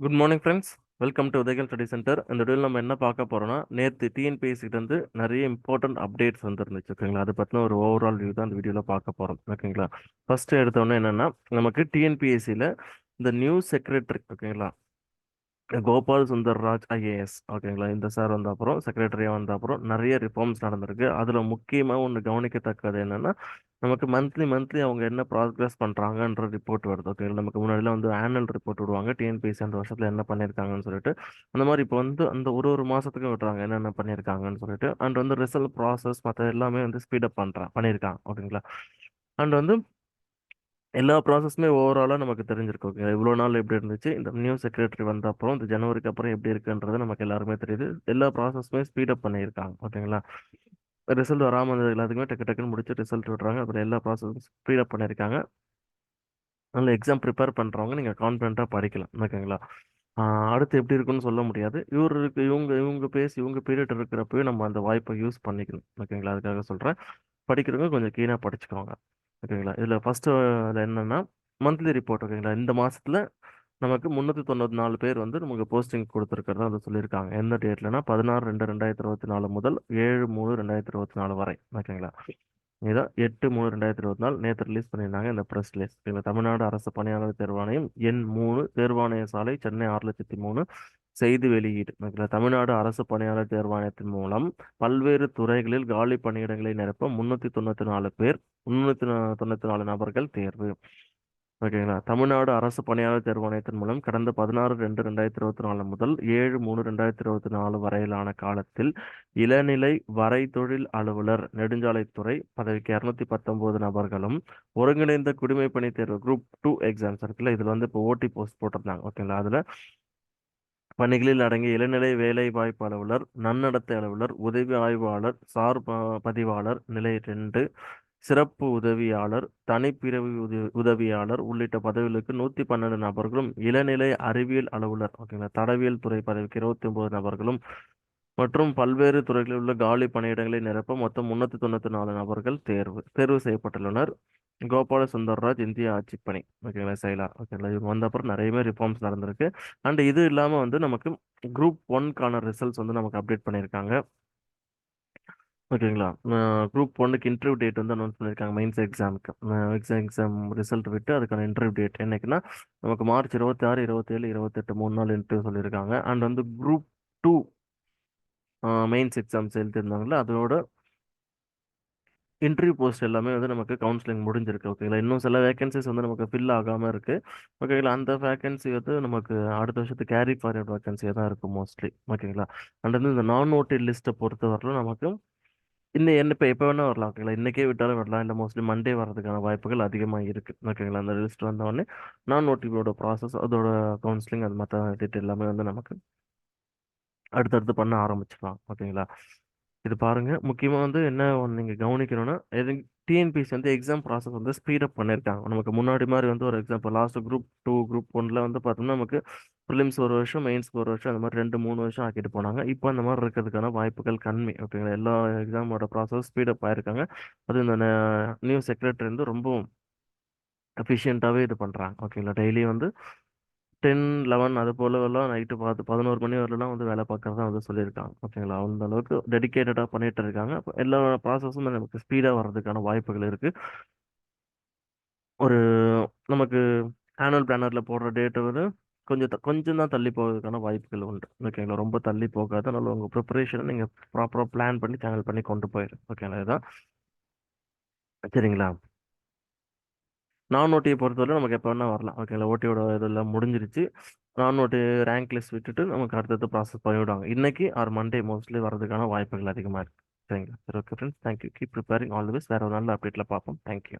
Good morning friends welcome to Udhayakal study centre இந்த வீடியோவில் நம்ம என்ன பார்க்க போறோம்னா நேற்று டிஎன்பிஎஸ்சிட்டு நிறைய இம்பார்ட்டன்ட் அப்டேட்ஸ் வந்துருந்துச்சு ஓகேங்களா? அதை பற்றின ஒரு ஓவரால் வியூ தான் இந்த வீடியோவில் பார்க்க போகிறோம் ஓகேங்களா? ஃபர்ஸ்ட் எடுத்தோன்னே என்னன்னா நமக்கு டிஎன்பிஎஸ்சியில் இந்த நியூ செக்ரட்டரி ஓகேங்களா? கோபால் சுந்தர்ராஜ் ஐஏஎஸ் ஓகேங்களா இந்த சார் வந்த அப்புறம் செக்ரட்டரியாக வந்த அப்புறம் நிறைய ரிஃபார்ம்ஸ் நடந்திருக்கு. அதில் முக்கியமாக ஒன்று கவனிக்கத்தக்கது என்னென்னா நமக்கு மந்த்லி மந்த்லி அவங்க என்ன ப்ராக்ரஸ் பண்ணுறாங்கன்ற ரிப்போர்ட் வருது. ஓகேங்களா நமக்கு முன்னாடிலாம் வந்து ஆனுவல் ரிப்போர்ட் விடுவாங்க. டிஎன்பிஎஸ்சி அந்த வருஷத்தில் என்ன பண்ணியிருக்காங்கன்னு சொல்லிட்டு அந்த மாதிரி இப்போ வந்து அந்த ஒரு ஒரு மாதத்துக்கும் விட்டுறாங்க என்னென்ன பண்ணியிருக்காங்கன்னு சொல்லிட்டு அண்ட் வந்து ரிசல்ட் ப்ராசஸ் மற்ற எல்லாமே வந்து ஸ்பீடப் பண்ணுறான் பண்ணியிருக்காங்க ஓகேங்களா அண்ட் வந்து எல்லா ப்ராசஸுமே ஓவராலாக நமக்கு தெரிஞ்சிருக்கு. ஓகே இவ்வளோ நாள் எப்படி இருந்துச்சு? இந்த நியூ செக்ரட்டரி வந்த அப்புறம் இந்த ஜனவரிக்கு அப்புறம் எப்படி இருக்குன்றது நமக்கு எல்லாருமே தெரியுது. எல்லா ப்ராசஸுமே ஸ்பீடப் பண்ணியிருக்காங்க. ஓகேங்களா ரிசல்ட் வராமல் இருந்தது எல்லாத்துக்குமே டக்கு டக்குன்னு முடிச்சு ரிசல்ட் விடுறாங்க. அப்புறம் எல்லா ப்ராசஸும் ஸ்பீடப் பண்ணியிருக்காங்க. நல்ல எக்ஸாம் ப்ரிப்பேர் பண்ணுறவங்க நீங்கள் கான்ஃபிடண்ட்டாக படிக்கலாம். ஓகேங்களா? அடுத்து எப்படி இருக்குன்னு சொல்ல முடியாது. இவருக்கு இவங்க இவங்க பேசி இவங்க பீரியட் இருக்கிறப்பவே நம்ம அந்த வாய்ப்பை யூஸ் பண்ணிக்கணும். ஓகேங்களா? அதுக்காக சொல்கிறேன் படிக்கிறவங்க கொஞ்சம் கீனாக படிச்சுக்கோங்க. ஓகேங்களா இதில் ஃபஸ்ட்டு அதில் என்னென்னா மந்த்லி ரிப்போர்ட் ஓகேங்களா இந்த மாதத்தில் நமக்கு முந்நூற்றி தொண்ணூற்றி நாலு பேர் வந்து நமக்கு போஸ்டிங் கொடுத்துருக்கிறதா வந்து சொல்லியிருக்காங்க. எந்த டேட்லனா பதினாறு ரெண்டு ரெண்டாயிரத்தி இருபத்தி நாலு முதல் ஏழு மூணு ரெண்டாயிரத்தி இருபத்தி நாலு வரை. ஓகேங்களா? இதான் எட்டு மூணு ரெண்டாயிரத்தி இருபத்தி நாலு நேற்று ரிலீஸ் பண்ணியிருந்தாங்க இந்த ப்ரெஸ் ரிலீஸ் ஓகேங்களா தமிழ்நாடு அரசு பணியாளர் தேர்வாணையம் எண் மூணு தேர்வாணைய சாலை சென்னை ஆறு லட்சத்தி மூணு செய்தி வெளியீடு. ஓகேங்களா? தமிழ்நாடு அரசு பணியாளர் தேர்வாணையத்தின் மூலம் பல்வேறு துறைகளில் காலி பணியிடங்களை நிரப்ப முன்னூற்றி தொண்ணூற்றி நாலு பேர் முன்னூத்தி தொண்ணூத்தி நாலு நபர்கள் தேர்வு. ஓகேங்களா? தமிழ்நாடு அரசு பணியாளர் தேர்வாணையத்தின் மூலம் கடந்த பதினாறு ரெண்டு ரெண்டாயிரத்தி இருபத்தி நாலு முதல் ஏழு மூணு ரெண்டாயிரத்தி இருபத்தி நாலு வரையிலான காலத்தில் இளநிலை வரைதொழில் அலுவலர் நெடுஞ்சாலைத்துறை பதவிக்கு இரநூத்தி பத்தொன்பது நபர்களும் ஒருங்கிணைந்த குடிமை பணி தேர்வு குரூப் டூ எக்ஸாம்ஸ் இருக்குல்ல இதில் வந்து இப்போ ஓடி போஸ்ட் போட்டிருந்தாங்க. ஓகேங்களா? அதில் பணிகளில் அடங்கிய இளநிலை வேலை வாய்ப்பு அலுவலர் நன்னடத்தை அலுவலர் உதவி ஆய்வாளர் சார் பதிவாளர் நிலை ரெண்டு சிறப்பு உதவியாளர் தனிப்பிரிவு உதவி உதவியாளர் உள்ளிட்ட பதவிகளுக்கு நூற்றி பன்னெண்டு நபர்களும் இளநிலை அறிவியல் அலுவலர் ஓகேங்களா தடவியல் துறை பதவிக்கு இருபத்தி ஒன்பது நபர்களும் மற்றும் பல்வேறு துறைகளில் உள்ள காலி பணியிடங்களை நிரப்ப மொத்தம் முன்னூற்றி தொண்ணூற்றி நாலு நபர்கள் தேர்வு தேர்வு செய்யப்பட்டுள்ளனர். கோபால சுந்தர்ராஜ் இந்திய ஆட்சிப்பணி ஓகேங்களா செயலார் ஓகேங்களா இவங்க வந்த அப்புறம் நிறையவே ரிஃபார்ம்ஸ் நடந்திருக்கு. அண்ட் இது இல்லாமல் வந்து நமக்கு குரூப் ஒன்க்கான ரிசல்ட்ஸ் வந்து நமக்கு அப்டேட் பண்ணியிருக்காங்க. ஓகேங்களா குரூப் ஒன்றுக்கு இன்டர்வியூ டேட் வந்து அனௌன்ஸ் பண்ணியிருக்காங்க மெயின்ஸ் எக்ஸாமுக்கு எக்ஸாம் எக்ஸாம் ரிசல்ட் விட்டு அதுக்கான இன்டர்வியூ டேட் என்னைக்குன்னா நமக்கு மார்ச் இருபத்தாறு இருபத்தேழு இருபத்தெட்டு மூணு நாள் இன்டர்வியூ சொல்லியிருக்காங்க அண்ட் வந்து குரூப் டூ மெயின்ஸ் எக்ஸாம்ஸ் எழுதியிருந்தாங்களே அதோட இன்டர்வியூ போஸ்ட் எல்லாமே வந்து நமக்கு கவுன்சிலிங் முடிஞ்சிருக்கு ஓகேங்களா இன்னும் சில வேகன்சிஸ் வந்து நமக்கு ஃபில் ஆகாமல் இருக்குது ஓகேங்களா அந்த வேகன்சி வந்து நமக்கு அடுத்த வருஷத்துக்கு கேரி ஃபார்வர்ட் வேகன்சியாக தான் இருக்கும் மோஸ்ட்லி ஓகேங்களா அண்ட் வந்து இந்த நான் நோட்டட் லிஸ்ட்டை பொறுத்த நமக்கு இன்னும் என்ன இப்போ எப்போ வேணால் வரலாம் ஓகேங்களா? இன்றைக்கே விட்டாலும் வரலாம். இல்லை மோஸ்ட்லி மண்டே வரதுக்கான வாய்ப்புகள் அதிகமாக இருக்குது ஓகேங்களா? அந்த லிஸ்ட் வந்தவொடனே நான் நோட்டிஃபையோட ப்ராசஸ் அதோட கவுன்சிலிங் அது மற்ற டீட்டெயில் எல்லாமே வந்து நமக்கு அடுத்தடுத்து பண்ண ஆரம்பிச்சிடலாம் ஓகேங்களா? இது பாருங்க. முக்கியமாக வந்து என்ன ஒன்று நீங்கள் கவனிக்கணும்னா எது டிஎன்பிஎஸ்சி வந்து எக்ஸாம் ப்ராசஸ் வந்து ஸ்பீடப் பண்ணியிருக்காங்க நமக்கு முன்னாடி மாதிரி வந்து ஒரு example last group two group ஒன்ல வந்து பார்த்தோம்னா நமக்கு ப்ரிலிம்ஸ் ஒரு வருஷம் மெயின்ஸ்க்கு ஒரு வருஷம் அந்த மாதிரி ரெண்டு மூணு வருஷம் ஆக்கிட்டு போனாங்க. இப்போ அந்த மாதிரி இருக்கிறதுக்கான வாய்ப்புகள் கம்மி. ஓகேங்களா? எல்லா எக்ஸாமோட ப்ராசஸ் ஸ்பீடப் ஆயிருக்காங்க. அது இந்த நியூ செக்ரட்டரி வந்து ரொம்ப எஃபிஷியண்ட்டாகவே இது பண்ணுறாங்க ஓகேங்களா? டெய்லி வந்து டென் லெவன் அது போல எல்லாம் நைட்டு பார்த்து பதினோரு மணி வரலாம் வந்து வேலை பார்க்கறதா வந்து சொல்லியிருக்காங்க. ஓகேங்களா? அந்த அளவுக்கு டெடிக்கேட்டடாக பண்ணிட்டு இருக்காங்க. அப்போ எல்லா ப்ராசஸும் நமக்கு ஸ்பீடாக வர்றதுக்கான வாய்ப்புகள் இருக்குது ஒரு நமக்கு ஆனுவல் பிளானரில் போடுற டேட்டு வந்து கொஞ்சம் த- கொஞ்சம் தான் தள்ளி போகிறதுக்கான வாய்ப்புகள் உண்டு. ஓகேங்களா? ரொம்ப தள்ளி போகாத நல்ல உங்கள் ப்ரிப்பரேஷனை நீங்கள் ப்ராப்பராக பிளான் பண்ணி சேனல் பண்ணி கொண்டு போயிரு. ஓகேங்களா? இதுதான் சரிங்களா? நான் ஓட்டியை பொறுத்தவரை நமக்கு எப்போ வேணால் வரலாம். ஓகேங்களா ஓட்டியோட இதெல்லாம் முடிஞ்சிருச்சு. நான் ஓட்டி ரேங்க் லிஸ்ட் விட்டுட்டு நமக்கு அடுத்தடுத்து ப்ராசஸ் பண்ணிவிடுவாங்க. இன்னைக்கு ஆர் மண்டே மோஸ்ட்லி வரதுக்கான வாய்ப்புகள் அதிகமாக இருக்குது சரிங்களா? சரி okay friends thank you keep preparing all the best வேறு ஒரு நல்ல அப்டேட்டில் பார்ப்போம். தேங்க்யூ